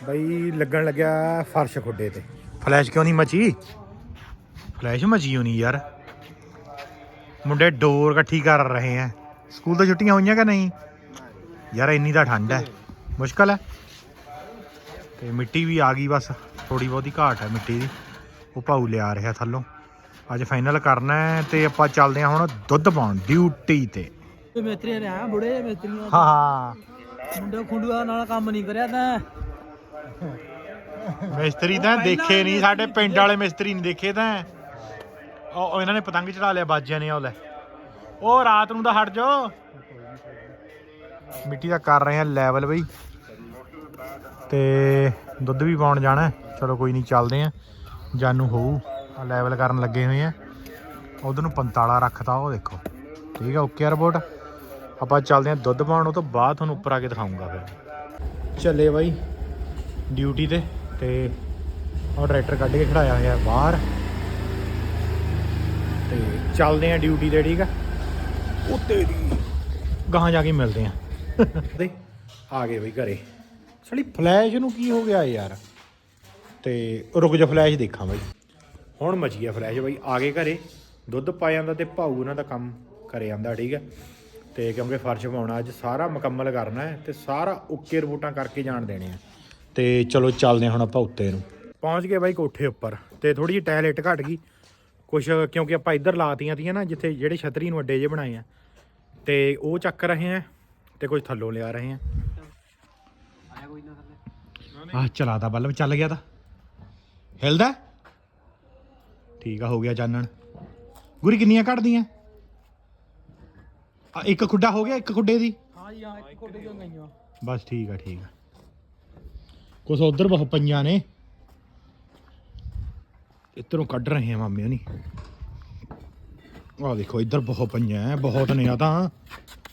ਬਈ ਲੱਗਣ ਲੱਗਿਆ ਫਰਸ਼ ਖੁੱਡੇ ਤੇ। ਫਲੈਸ਼ ਕਿਉਂ ਨਹੀਂ ਮਚੀ? ਫਲੈਸ਼ ਮਚੀ ਹੋਣੀ ਯਾਰ। ਮੁੰਡੇ ਡੋਰ ਇਕੱਠੀ ਕਰ ਰਹੇ ਆ ਸਕੂਲ ਤੋਂ ਛੁੱਟੀਆਂ ਹੋਈਆਂ ਕਿ ਨਹੀਂ? ਯਾਰ ਇੰਨੀ ਤਾਂ ਠੰਡ ਹੈ ਮੁਸ਼ਕਲ ਹੈ ਤੇ ਮਿੱਟੀ ਵੀ ਆ ਗਈ ਬਸ। ਥੋੜੀ ਬਹੁਤੀ ਘਾਟ ਹੈ ਮਿੱਟੀ ਦੀ। ਉਹ ਭਾਊ ਲਿਆ ਰਿਹਾ ਥੱਲੋਂ। ਅੱਜ ਫਾਈਨਲ ਕਰਨਾ ਹੈ ਤੇ ਆਪਾਂ ਚੱਲਦੇ ਹਾਂ ਹੁਣ ਦੁੱਧ ਪਾਉਣ ਡਿਊਟੀ ਤੇ। ਮੇਤਰੀ ਨੇ ਆ ਬੁੜੇ ਮੇਤਰੀਆਂ ਹਾਂ ਹਾਂ। ਮੁੰਡੇ ਖੁੰਡੂਆ ਨਾਲ ਕੰਮ ਨਹੀਂ ਕਰਿਆ ਤਾਂ। ਮਿਸਤਰੀ ਤਾਂ ਦੇਖੇ ਨਹੀਂ ਸਾਡੇ ਪਿੰਡ ਵਾਲੇ ਮਿਸਤਰੀ ਨਹੀਂ ਦੇਖੇ ਤਾਂ। ਉਹ ਇਹਨਾਂ ਨੇ ਪਤੰਗ ਚੜਾ ਲਿਆ ਬਾਜਿਆਂ ਨੇ ਉਹ ਲੈ। ਉਹ ਰਾਤ ਨੂੰ ਤਾਂ ਹਟ ਜਾ ਮਿੱਟੀ ਦਾ ਕਰ ਰਹੇ ਆ ਲੈਵਲ ਬਈ। ਤੇ ਦੁੱਧ ਵੀ ਪਾਉਣ ਜਾਣਾ। ਚਲੋ ਕੋਈ ਨਹੀਂ ਚੱਲਦੇ ਆ। ਜਾਨੂ ਹੋਊ। ਆ ਲੈਵਲ ਕਰਨ ਲੱਗੇ ਹੋਏ ਆ। ਉਧਰ ਨੂੰ ਪੰਤਾਲਾ ਰੱਖਤਾ ਉਹ ਦੇਖੋ। ਠੀਕ ਆ ਓਕੇ ਰਿਪੋਰਟ। ਆਪਾਂ ਚੱਲਦੇ ਹਾਂ ਦੁੱਧ ਪਾਉਣ, ਉਹ ਤੋਂ ਬਾਅਦ ਤੁਹਾਨੂੰ ਉੱਪਰ ਆ ਕੇ ਦਿਖਾਉਂਗਾ ਫਿਰ। ਚੱਲੇ ਬਾਈ ਡਿਊਟੀ ਤੇ ਤੇ ਉਹ ਟਰੈਕਟਰ ਕੱਢ ਕੇ ਖੜਾਇਆ ਹੋਇਆ ਬਾਹਰ। ਤੇ ਚੱਲਦੇ ਆ ਡਿਊਟੀ ਤੇ, ਠੀਕ ਆ? ਉੱਤੇ ਦੀ। ਗਾਹਾਂ ਜਾ ਕੇ ਮਿਲਦੇ ਆ ਤੇ ਆ ਗਏ ਬਈ ਘਰੇ। ਸਾਲੀ ਫਲੈਸ਼ ਨੂੰ ਕੀ ਹੋ ਗਿਆ ਯਾਰ? ਤੇ ਰੁਕ ਜਾ ਫਲੈਸ਼ ਦੇਖਾਂ ਬਾਈ। ਹੁਣ ਮਚ ਗਿਆ ਫਲੈਸ਼ ਬਾਈ, ਆ ਗਏ ਘਰੇ। ਦੁੱਧ ਪਾ ਜਾਂਦਾ ਤੇ ਭਾਊ ਉਹਨਾਂ ਦਾ ਕੰਮ ਕਰੇ ਜਾਂਦਾ, ਠੀਕ ਹੈ ਤੇ ਕਿਉਂਕਿ ਫਰਸ਼ ਪਾਉਣਾ ਅੱਜ ਸਾਰਾ ਮੁਕੰਮਲ ਕਰਨਾ ਹੈ ਤੇ ਸਾਰਾ ਓਕੇ ਰਿਪੋਰਟਾਂ ਕਰਕੇ ਜਾਣ ਦੇਣੇ ਆ। ਤੇ ਚਲੋ ਚੱਲਦੇ ਹਾਂ ਹੁਣ ਆਪਾਂ ਉੱਤੇ ਨੂੰ। ਪਹੁੰਚ ਗਏ ਬਾਈ ਕੋਠੇ ਉੱਪਰ ਤੇ ਥੋੜੀ ਜਿਹੀ ਟਾਇਲਟ ਘਟ ਗਈ। ਕੁਛ ਕਿਉਂਕਿ ਆਪਾਂ ਇੱਧਰ ਲਾਤੀਆਂ ਤੀਆਂ ਨਾ, ਜਿੱਥੇ ਜਿਹੜੇ ਛਤਰੀ ਨੂੰ ਅੱਡੇ ਜੇ ਬਣਾਏ ਆ। ਤੇ ਉਹ ਚੱਕ ਰਹੇ ਆ ਤੇ ਕੁਝ ਥੱਲੋਂ ਲਿਆ ਰਹੇ ਆ। ਆਇਆ ਕੋਈ ਨਾ ਥੱਲੇ ਆਹ ਚਲਾਦਾ ਬੱਲਬ, ਚੱਲ ਗਿਆ ਤਾਂ। ਹਿਲਦਾ? ਠੀਕ ਆ, ਹੋ ਗਿਆ ਚਾਨਣ। ਗੁਰੀ ਕਿੰਨੀਆਂ ਕੱਢਦੀਆਂ ਆ ਇੱਕ ਖੁੱਡਾ ਹੋ ਗਿਆ ਇੱਕ ਖੁੱਡੇ ਦੀ? ਹਾਂ ਜੀ ਹਾਂ ਇੱਕ ਕੋਟੇ ਦੀਆਂ ਗਈਆਂ। ਬਸ ਠੀਕ ਆ ਠੀਕ ਆ। ਕੁਛ ਉਧਰ ਬਹੁਤ ਪਈਆਂ ਨੇ। ਇੱਧਰੋਂ ਕੱਢ ਰਹੇ ਆ ਮਾਮੇ ਹਣੀ। ਆਹ ਦੇਖੋ ਇੱਧਰ ਬਹੁਤ ਪਈਆਂ ਐ ਬਹੁਤ ਨੇ ਆ ਤਾਂ।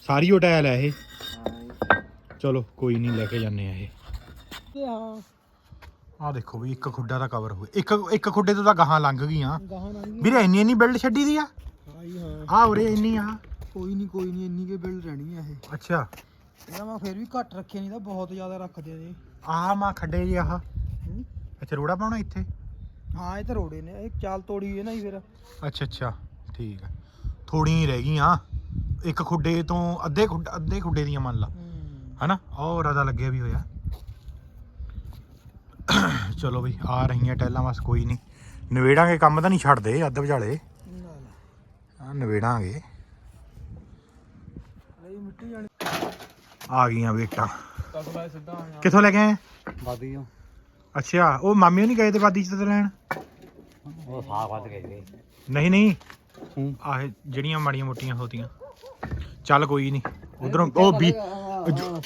ਸਾਰੀ ਉਹ ਟਾਇਲ ਹੈ ਇਹ। ਚਲੋ ਕੋਈ ਨਹੀਂ ਲੈ ਕੇ ਜਾਂਦੇ ਆ ਇਹ। ਤੇ ਹਾਂ ਆਹ ਦੇਖੋ ਵੀ ਇੱਕ ਖੁੱਡਾ ਦਾ ਕਵਰ ਹੋਇਆ। ਇੱਕ ਇੱਕ ਖੁੱਡੇ ਤੋਂ ਤਾਂ ਗਾਹਾਂ ਲੰਘ ਗਈਆਂ। ਗਾਹਾਂ ਨਾਲ ਵੀਰੇ ਇੰਨੀ ਇੰਨੀ ਬਿਲਡ ਛੱਡੀ ਦੀ ਆ? ਹਾਂ ਜੀ ਹਾਂ। ਆ ਉਰੇ ਇੰਨੀ ਆ। ਕੋਈ ਨਹੀਂ ਕੋਈ ਨਹੀਂ ਇੰਨੀ ਕੇ ਬਿਲ ਰਹਿਣੀ ਆ ਇਹ। ਅੱਛਾ। ਇਹਦਾ ਮੈਂ ਫਿਰ ਵੀ ਘੱਟ ਰੱਖਿਆ ਨਹੀਂ ਤਾਂ ਬਹੁਤ ਜ਼ਿਆਦਾ ਰੱਖਦੇ ਨੇ ਆਹ ਮਾ ਖੱਡੇ ਜੀ ਆਹ। ਹੂੰ? ਇੱਥੇ ਰੋੜਾ ਪਾਉਣਾ ਇੱਥੇ? ਹਾਂ ਇਹ ਤਾਂ ਰੋੜੇ ਨੇ ਇਹ ਚਾਲ ਤੋੜੀ ਹੈ ਨਾ ਜੀ ਫਿਰ। ਅੱਛਾ ਅੱਛਾ ਠੀਕ ਆ। ਥੋੜੀਆਂ ਹੀ ਰਹਿ ਗਈਆਂ। ਇੱਕ ਖੁੱਡੇ ਤੋਂ ਅੱਧੇ ਖੁੱਡ ਅੱਧੇ ਖੁੱਡੇ ਦੀਆਂ ਮੰਨ ਲਾ। ਹਨਾ? ਉਹ ਰਦਾ ਲੱਗਿਆ ਵੀ ਹੋਇਆ। ਚਲੋ ਬਈ ਆ ਰਹੀਆਂ ਟੈਲਾਂ ਬਸ ਕੋਈ ਨਹੀਂ ਨਵੇੜਾਂਗੇ ਕੰਮ ਤਾਂ ਨਹੀਂ ਛੱਡਦੇ ਅੱਧ ਵਿਚਾਲੇ। ਆ ਨਵੇੜਾਂਗੇ ਜਾਣੀ ਆ ਗਈਆਂ ਵੇਟਾਂ ਤਸਲਾ ਸਿੱਧਾ ਆ ਕਿੱਥੋਂ ਲੈ ਕੇ ਆਏ? ਬਾਦੀ ਜੋ ਅੱਛਾ ਉਹ ਮਾਮੀ ਨਹੀਂ ਗਏ ਤੇ ਵਾਦੀ ਚ ਤੇ ਲੈਣ? ਉਹ ਸਾਫ਼ ਵੱਧ ਗਏ ਜੀ। ਨਹੀਂ ਨਹੀਂ। ਹੂੰ। ਆਹ ਜਿਹੜੀਆਂ ਮਾੜੀਆਂ ਮੋਟੀਆਂ ਹੋਤੀਆਂ। ਚੱਲ ਕੋਈ ਨਹੀਂ ਉਧਰੋਂ ਉਹ ਵੀ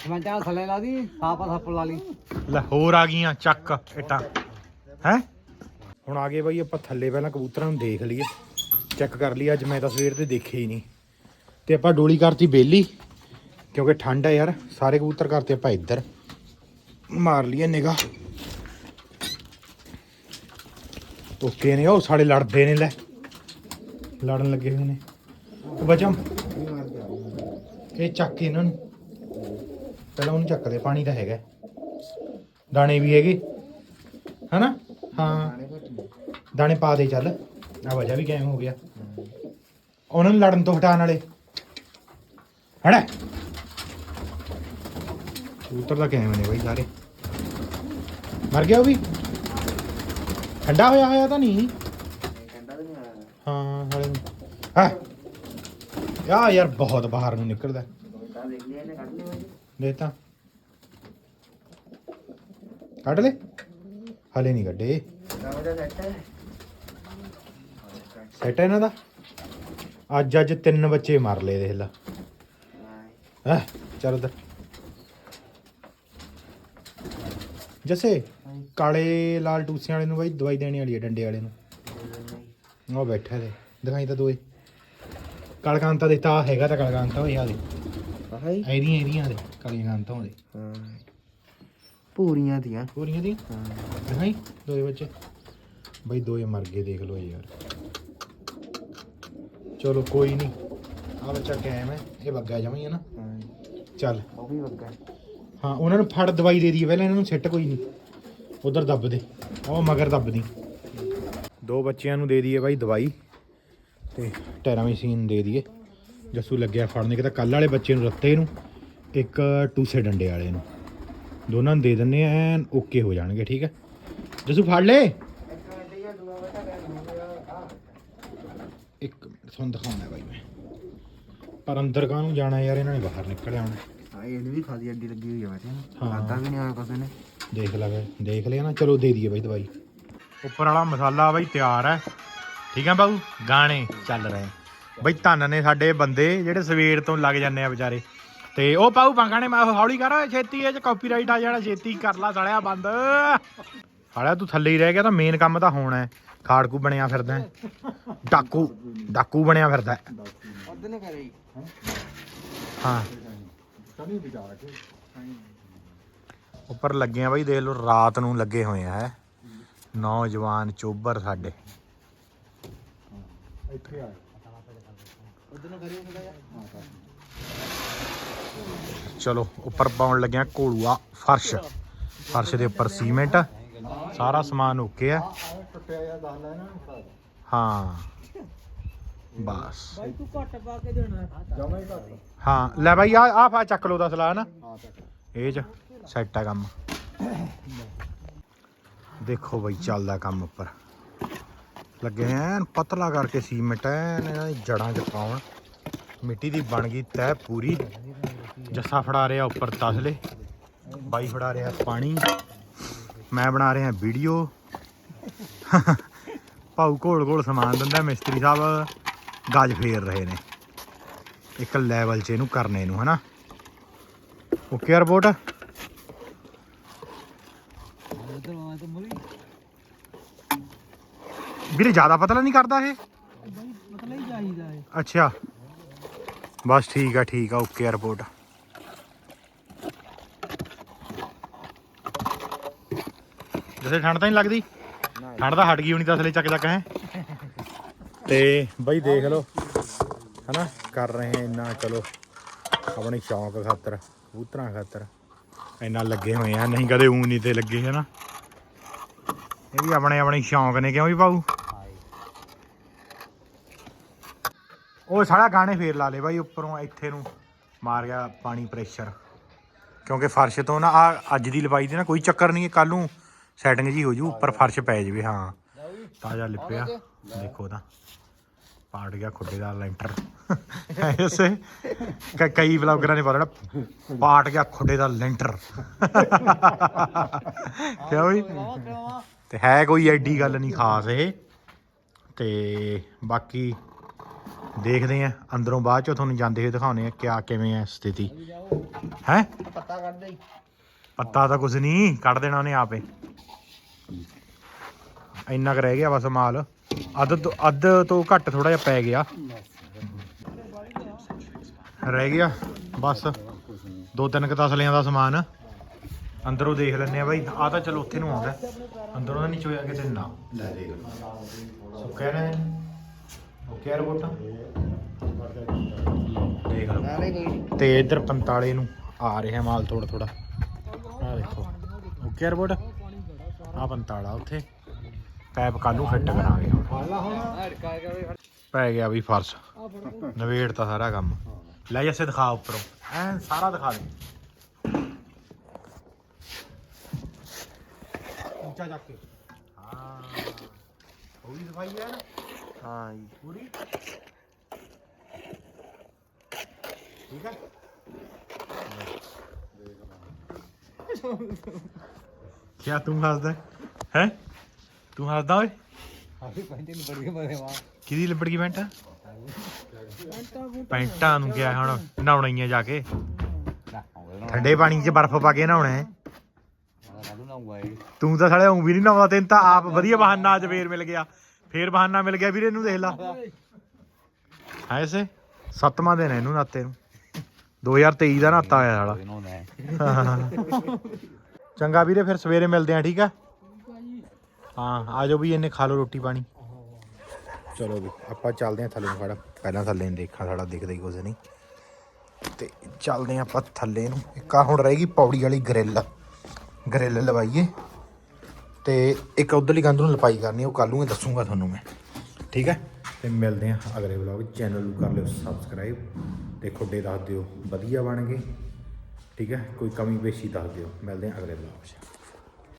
ਸਮਝਾ ਥੱਲੇ ਲਾ ਦੀ ਸਾਫਾ ਸੱਪ ਲਾ ਲਈ। ਲੈ ਹੋਰ ਆ ਗਈਆਂ ਚੱਕ ਇਟਾਂ। ਹੈ? ਹੁਣ ਆ ਗਏ ਬਾਈ ਆਪਾਂ ਥੱਲੇ ਪਹਿਲਾਂ ਕਬੂਤਰਾਂ ਨੂੰ ਦੇਖ ਲਈਏ। ਚੈੱਕ ਕਰ ਲਈ ਅੱਜ ਮੈਂ ਤਾਂ ਸਵੇਰ ਤੇ ਦੇਖੇ ਹੀ ਨਹੀਂ। ਤੇ ਆਪਾਂ ਡੋਲੀ ਕਰਤੀ ਬੇਲੀ। ਕਿਉਂਕਿ ਠੰਡ ਹੈ ਯਾਰ, ਸਾਰੇ ਕਬੂਤਰ ਕਰਤੇ ਆਪਾਂ ਇੱਧਰ ਮਾਰ ਲਈਏ ਨਿਗਾ ਓਕੇ ਨੇ, ਉਹ ਸਾਡੇ ਲੜਦੇ ਨੇ ਲੈ। ਲੜਨ ਲੱਗੇ ਹੋਏ ਨੇ। ਉਹ ਬਚਮ ਇਹ ਚੱਕ ਕੇ ਇਹਨਾਂ ਨੂੰ। ਪਹਿਲਾਂ ਉਹਨੂੰ ਚੱਕਦੇ ਪਾਣੀ ਤਾਂ ਹੈਗਾ। ਦਾਣੇ ਵੀ ਹੈਗੇ। ਹਨਾ? ਹਾਂ। ਦਾਣੇ ਪਾ ਦੇ ਚੱਲ। ਆ ਵਜਾ ਵੀ ਕਾਇਮ ਹੋ ਗਿਆ। ਉਹਨਾਂ ਨੂੰ ਲੜਨ ਤੋਂ ਹਟਾਉਣ ਵਾਲੇ। ਹੜਾ ਕਬੂਤਰ ਦਾ ਕਾਇਮ ਨੇ ਬਈ ਸਾਰੇ। ਮਰ ਗਿਆ ਉਹ ਵੀ। ਠੰਡਾ ਹੋਇਆ ਹੋਇਆ ਤਾਂ ਨਹੀਂ। ਹਾਂ, ਹਲੇ ਨੂੰ ਹਾਂ? ਯਾ ਯਾਰ, ਬਹੁਤ ਬਾਹਰ ਨੂੰ ਨਿਕਲਦਾ। ਦੇ ਤਾਂ। ਕੱਢ ਲੈ। ਹਲੇ ਨਹੀਂ ਕੱਢੇ। ਸੈਟ ਹੈ ਇਹਨਾਂ ਦਾ। ਅੱਜ ਅੱਜ ਤਿੰਨ ਬੱਚੇ ਮਾਰ ਲਏ ਦੇਖ ਲਾ। ਹੈ? ਚੱਲ ਉਧਰ ਜੱਸੇ ਕਾਲੇ ਲਾਲ ਟੂਸਿਆਂ ਵਾਲੇ ਨੂੰ ਬਾਈ ਦਵਾਈ ਦੇਣੀ ਵਾਲੀ ਹੈ ਡੰਡੇ ਵਾਲੇ ਨੂੰ। ਉਹ ਬੈਠਾ ਦੇ ਦਿਖਾਈ ਤਾਂ ਦੋਏ। ਕਲਕਾਂਤਾ ਦੇ ਤਾਂ ਹੈਗਾ ਤਾਂ ਕਲਕਾਂਤਾ ਆ ਦੇ। ਹਾਈ ਇਹਦੀਆਂ ਇਹਦੀਆਂ ਦੇ ਕਲਕਾਂਤਾ ਉਹਦੇ ਹਾਂ। ਪੂਰੀਆਂ ਦੀਆਂ। ਪੂਰੀਆਂ ਦੀ ਹਾਂ। ਦਿਖਾਈ ਦੋਏ ਬੱਚੇ। ਬਈ ਦੋਏ ਮਰ ਗਏ ਦੇਖ ਲਓ ਯਾਰ। ਚਲੋ ਕੋਈ ਨਹੀਂ ਆ ਬੱਚਾ ਕਾਇਮ ਹੈ ਇਹ ਬੱਗਾ ਜਮਾਈ ਹੈ ਨਾ। ਹਾਂ। ਚੱਲ। ਉਹ ਵੀ ਵੱਗਾ ਹਾਂ, ਉਹਨਾਂ ਨੂੰ ਫੜ, ਦਵਾਈ ਦੇ ਦਈਏ, ਪਹਿਲਾਂ ਇਹਨਾਂ ਨੂੰ ਸਿੱਟ ਕੋਈ ਨਹੀਂ। ਉਧਰ ਦੱਬ ਦੇ, ਉਹ ਮਗਰ ਦੱਬ ਦੀ। ਦੋ ਬੱਚਿਆਂ ਨੂੰ ਦੇ ਦਈਏ ਬਾਈ ਦਵਾਈ ਤੇ ਟੈਰਾਮੀਸੀਨ ਦੇ ਦਈਏ। ਜੱਸੂ ਲੱਗਿਆ ਫੜਨੇ ਕਿ ਤਾਂ ਕੱਲ ਵਾਲੇ ਬੱਚੇ ਨੂੰ ਰੱਤੇ ਨੂੰ, ਇੱਕ ਟੂਸੇ ਡੰਡੇ ਵਾਲੇ ਨੂੰ। ਦੋਨਾਂ ਨੂੰ ਦੇ ਦਿੰਨੇ ਐਨ ਓਕੇ ਹੋ ਜਾਣਗੇ, ਠੀਕ ਹੈ। ਜੱਸੂ ਫੜ ਲੈ। ਇੱਕ ਮਿੰਟ, ਤੁਹਾਨੂੰ ਦਿਖਾਉਣਾ ਬਾਈ ਮੈਂ। ਪਰ ਅੰਦਰ ਕਾਹਨੂੰ ਜਾਣਾ ਯਾਰ, ਇਹਨਾਂ ਨੇ ਬਾਹਰ ਨਿਕਲ ਆਉਣਾ ਇਹਨੂੰ ਵੀ ਖਾਦੀ ਅੱਡੀ ਲੱਗੀ ਹੋਈ ਆ ਵੈਸੇ। ਹਾਂ। ਖਾਦਾ ਵੀ ਨਹੀਂ ਹੋਇਆ ਕਿਸੇ ਨੇ। ਦੇਖ ਲੈ ਵੇ ਦੇਖ ਲਿਆ ਨਾ ਚਲੋ ਦੇ ਦਈਏ ਬਾਈ ਦਵਾਈ। ਉੱਪਰ ਵਾਲਾ ਮਸਾਲਾ ਬਾਈ ਤਿਆਰ ਹੈ। ਠੀਕ ਹੈ ਬਾਬੂ ਗਾਣੇ ਚੱਲ ਰਹੇ। ਬਈ ਧੰਨ ਨੇ ਸਾਡੇ ਬੰਦੇ ਜਿਹੜੇ ਸਵੇਰ ਤੋਂ ਲੱਗ ਜਾਂਦੇ ਆ ਵਿਚਾਰੇ। ਤੇ ਉਹ ਪਾਉ ਪੰਗਾਣੇ ਮੈਂ ਹੌਲੀ ਕਰ ਛੇਤੀ ਇਹ ਚ ਕਾਪੀਰਾਈਟ ਆ ਜਾਣਾ ਛੇਤੀ ਕਰ ਲਾ ਸੜਿਆ ਬੰਦ। ਸਾਲਿਆ ਤੂੰ ਥੱਲੇ ਹੀ ਰਹਿ ਗਿਆ ਤਾਂ ਮੇਨ ਕੰਮ ਤਾਂ ਹੋਣਾ ਹੈ। ਖਾੜਕੂ ਬਣਿਆ ਫਿਰਦਾ। ਡਾਕੂ ਡਾਕੂ ਬਣਿਆ ਫਿਰਦਾ ਹੈ। ਨੇ ਕਰੇ ਹਾਂ ਉੱਪਰ ਲੱਗੇ ਆ ਬਾਈ ਦੇਖ ਲਓ ਰਾਤ ਨੂੰ ਲੱਗੇ ਹੋਏ ਆ ਹੈ ਨੌਜਵਾਨ ਚੋਬਰ ਸਾਡੇ। ਚਲੋ ਉੱਪਰ ਪਾਉਣ ਲੱਗਿਆ ਘੋਲੂਆ ਫਰਸ਼। ਫਰਸ਼ ਦੇ ਉੱਪਰ ਸੀਮੈਂਟ। ਸਾਰਾ ਸਮਾਨ ਓਕੇ ਆ। ਟੁੱਟਿਆ ਜਾਂ ਦੱਸ ਲੈ ਨਾ। ਹਾਂ। ਬਸ। ਬਾਈ ਤੂੰ ਘੱਟ ਪਾ ਕੇ ਦੇਣਾ ਜਮਾ ਹੀ ਘੱਟ। ਹਾਂ ਲੈ ਬਾਈ ਆ ਆ ਫਾ ਚੱਕ ਲੋ ਦਾ ਸਲਾਹ ਨਾ ਹਾਂ ਚੱਕ ਇਹ ਚ ਸੈੱਟ ਆ ਕੰਮ। ਦੇਖੋ ਬਈ ਚੱਲਦਾ ਕੰਮ ਉੱਪਰ। ਲੱਗੇ ਐਨ ਪਤਲਾ ਕਰਕੇ ਸੀਮੈਂਟ ਐਨ ਇਹਨਾਂ ਦੀ ਜੜਾਂ ਚ ਪਾਉਣ। ਮਿੱਟੀ ਦੀ ਬਣ ਗਈ ਤੈ ਪੂਰੀ। ਜੱਸਾ ਫੜਾ ਰਿਹਾ ਉੱਪਰ ਤਸਲੇ। ਬਾਈ ਫੜਾ ਰਿਹਾ ਪਾਣੀ। ਮੈਂ ਬਣਾ ਰਿਹਾ ਵੀਡੀਓ। ਭਾਊ ਘੋਲ ਘੋਲ ਸਮਾਨ ਦਿੰਦਾ ਮਿਸਤਰੀ ਸਾਹਿਬ। ਗੱਜ ਫੇਰ ਰਹੇ ਨੇ। ਇੱਕ ਲੈਵਲ 'ਚ ਇਹਨੂੰ ਕਰਨੇ ਨੂੰ ਹਨਾ? ਓਕੇ ਰਿਪੋਰਟ ਵੀਰੇ ਜ਼ਿਆਦਾ ਪਤਲਾ ਨਹੀਂ ਕਰਦਾ ਇਹ? ਬਾਈ ਪਤਲਾ ਹੀ ਚਾਹੀਦਾ ਹੈ ਅੱਛਾ। ਬਸ ਠੀਕ ਆ ਠੀਕ ਆ ਓਕੇ ਰਿਪੋਰਟ ਜਿਵੇਂ ਠੰਡ ਤਾਂ ਨਹੀਂ ਲੱਗਦੀ? ਠੰਡ ਤਾਂ ਹਟ ਗਈ ਹੋਣੀ ਤਾਂ ਅਸਲੇ ਚੱਕ ਚੱਕ ਹੈ? ਤੇ ਬਈ ਦੇਖ ਲਓ, ਹਨਾ, ਕਰ ਰਹੇ ਹਾਂ ਇੰਨਾ, ਚਲੋ, ਆਪਣੇ ਸ਼ੌਂਕ ਖਾਤਰ, ਕਬੂਤਰਾਂ ਖਾਤਰ, ਇੰਨਾ ਲੱਗੇ ਹੋਏ ਆ, ਨਹੀਂ ਕਦੇ ਊਂ ਨਹੀਂ ਤੇ ਲੱਗੇ, ਹਨਾ। ਇਹ ਵੀ ਆਪਣੇ ਆਪਣੇ ਸ਼ੌਂਕ ਨੇ, ਕਿਉਂ ਵੀ ਪਾਉ ਉਹ ਸਾਰਾ ਗਾਣੇ ਫੇਰ ਲਾ ਲੇ ਬਾਈ, ਉੱਪਰੋਂ ਇੱਥੇ ਨੂੰ ਮਾਰ ਗਿਆ ਪਾਣੀ ਪ੍ਰੈਸ਼ਰ। ਕਿਉਂਕਿ ਫਰਸ਼ ਤੋਂ ਨਾ ਆ ਅੱਜ ਦੀ ਲਵਾਈ ਦੀ ਨਾ ਕੋਈ ਚੱਕਰ ਨਹੀਂ ਕੱਲ ਨੂੰ ਸੈਟਿੰਗ ਜੀ ਹੋ ਜੂ, ਉੱਪਰ ਫਰਸ਼ ਪੈ ਜਵੇ, ਹਾਂ। ਤਾਜ਼ਾ ਲਿਪਿਆ। ਦੇਖੋ ਤਾਂ ਪਾੜ ਗਿਆ ਖੁੱਡੇ ਦਾ ਲੈਂਟਰ। ਐਸੇ ਕ- ਕਈ ਵਲੌਗਰਾਂ ਨੇ ਬੋਲਣਾ ਪਾਟ ਗਿਆ ਖੁੱਡੇ ਦਾ ਲੈਂਟਰ। ਕਿਉਂ ਵੀ ਤੇ ਹੈ ਕੋਈ ਐਡੀ ਗੱਲ ਨਹੀਂ ਖਾਸ ਇਹ। ਤੇ ਬਾਕੀ ਦੇਖਦੇ ਆ ਅੰਦਰੋਂ ਬਾਅਦ ਚ ਤੁਹਾਨੂੰ ਜਾਂਦੇ ਹੋਏ ਦਿਖਾਉਣੇ ਆ ਕਿਆ ਕਿਵੇਂ ਆ ਸਥਿਤੀ। ਹੈ? ਪੱਤਾ ਕੱਢ ਦੇ। ਪੱਤਾ ਤਾਂ ਕੁਝ ਨਹੀਂ ਕੱਢ ਦੇਣਾ ਉਹਨੇ ਆਪੇ। ਇੰਨਾ ਕੁ ਰਹਿ ਗਿਆ ਬਸ ਮਾਲ। ਅੱਧ ਤੋਂ ਅੱਧ ਤੋਂ ਘੱਟ ਥੋੜਾ ਜਿਹਾ ਪੈ ਗਿਆ। ਰਹਿ ਗਿਆ ਬਸ। ਦੋ ਤਿੰਨ ਕੁ ਤਸਲਿਆਂ ਦਾ ਸਮਾਨ। ਅੰਦਰੋਂ ਦੇਖ ਲੈਣੇ ਆ ਬਾਈ। ਆ ਤਾਂ ਚਲੋ ਉੱਥੇ ਨੂੰ ਆਉਂਦਾ। ਅੰਦਰੋਂ ਤਾਂ ਨਹੀਂ ਚੋਇਆ ਕਿਤੇ ਨਾ। ਲੈ ਦੇਖ ਸੁੱਕਿਆ ਨਾ। ਓਕੇ ਰਿਪੋਰਟਾਂ। ਦੇਖ ਲਓ। ਨਾਲੇ ਕੋਈ ਤੇ ਇੱਧਰ 45 ਨੂੰ ਆ ਰਿਹਾ ਮਾਲ ਥੋੜਾ ਥੋੜਾ ਆ ਦੇਖੋ। Okay report. ਆ 45 ਉੱਥੇ। ਪੈਪ ਕੱਲ ਨੂੰ ਫਿੱਟ ਕਰਾਂਗੇ ਹੁਣ। ਕੇ ਪੈ ਗਿਆ ਵੀ ਫਰਸ਼। ਨਵੇੜ ਤਾਂ ਸਾਰਾ ਕੰਮ। ਲੈ ਜੱਸੇ ਦਿਖਾ ਉੱਪਰੋਂ। ਐ ਸਾਰਾ ਦਿਖਾ ਦੇ। ਉੱਚਾ ਚੱਕ ਕੇ। ਹਾਂ। ਵੀ ਸਫ਼ਾਈ ਹੈ ਨਾ। ਹਾਂ ਜੀ। ਪੂਰੀ। ਠੀਕ ਹੈ ਕਿਆ ਤੂੰ ਹੱਸਦਾ ਹੈ? ਤੂੰ ਹੱਸਦਾ ਓਏ? ਹਾਲੇ ਪੈਂਟੇ ਨੂੰ ਬੜੀ ਮਰੇ ਵਾ। ਕਿਹਦੀ ਲਿਬੜ ਗਈ ਪੈਂਟ ਪੈਂਟਾਂ ਨੂੰ ਗਿਆ ਹੁਣ ਨਹਾਉਣਾ ਹੀ ਆ ਜਾ ਕੇ। ਠੰਡੇ ਪਾਣੀ 'ਚ ਬਰਫ਼ ਪਾ ਕੇ ਨਹਾਉਣਾ ਹੈ। ਤੂੰ ਤਾਂ ਸਾਲੇ ਉਂ ਵੀ ਨਹੀਂ ਨਹਾਉਂਦਾ ਤੈਨੂੰ ਤਾਂ ਆਪ ਵਧੀਆ ਬਹਾਨਾ ਅੱਜ ਫੇਰ ਮਿਲ ਗਿਆ। ਫੇਰ ਬਹਾਨਾ ਮਿਲ ਗਿਆ ਵੀਰੇ ਨੂੰ ਦੇਖ ਲਾ। ਐਸੇ ਸੱਤਵਾਂ ਦਿਨ ਹੈ ਇਹਨੂੰ ਨਾਤੇ ਨੂੰ। 2023 ਦਾ ਨਾਤਾ ਹੋਇਆ ਸਾਲਾ। ਇਹਨੂੰ ਚੰਗਾ ਵੀਰੇ ਫਿਰ ਸਵੇਰੇ ਮਿਲਦੇ ਆ ਠੀਕ ਆ? ਹਾਂ, ਆ ਜਾਓ ਵੀ ਇਹਨੇ ਖਾ ਲਓ ਰੋਟੀ ਪਾਣੀ। ਚਲੋ ਵੀ, ਆਪਾਂ ਚੱਲਦੇ ਹਾਂ ਥੱਲੇ ਨੂੰ ਖੜਾ। ਪਹਿਲਾਂ ਥੱਲੇ ਨੂੰ ਦੇਖਾਂ, ਸਾਡਾ ਦਿਖਦਾ ਹੀ ਕੁਝ ਨਹੀਂ। ਤੇ ਚੱਲਦੇ ਆ ਆਪਾਂ ਥੱਲੇ ਨੂੰ। ਇੱਕ ਆ ਹੁਣ ਰਹੇਗੀ ਪੌੜੀ ਵਾਲੀ ਗ੍ਰਿਲ ਗ੍ਰਿਲ ਲਵਾਈਏ। ਤੇ ਇੱਕ ਉਧਰਲੀ ਕੰਧ ਨੂੰ ਲਪਾਈ ਕਰਨੀ, ਉਹ ਕੱਲ ਨੂੰ ਦੱਸੂਗਾ ਤੁਹਾਨੂੰ ਮੈਂ। ਠੀਕ ਹੈ? ਤੇ ਮਿਲਦੇ ਹਾਂ ਅਗਲੇ ਵਲੌਗ ਚੈਨਲ ਨੂੰ ਕਰ ਲਿਓ ਸਬਸਕ੍ਰਾਈਬ ਤੇ ਖੁੱਡੇ ਦੱਸ ਦਿਓ ਵਧੀਆ ਬਣ ਗਏ। ਠੀਕ ਹੈ? ਕੋਈ ਕਮੀ ਪੇਸ਼ੀ ਦੱਸ ਦਿਓ। ਮਿਲਦੇ ਹਾਂ ਅਗਲੇ ਵਲੌਗ 'ਚ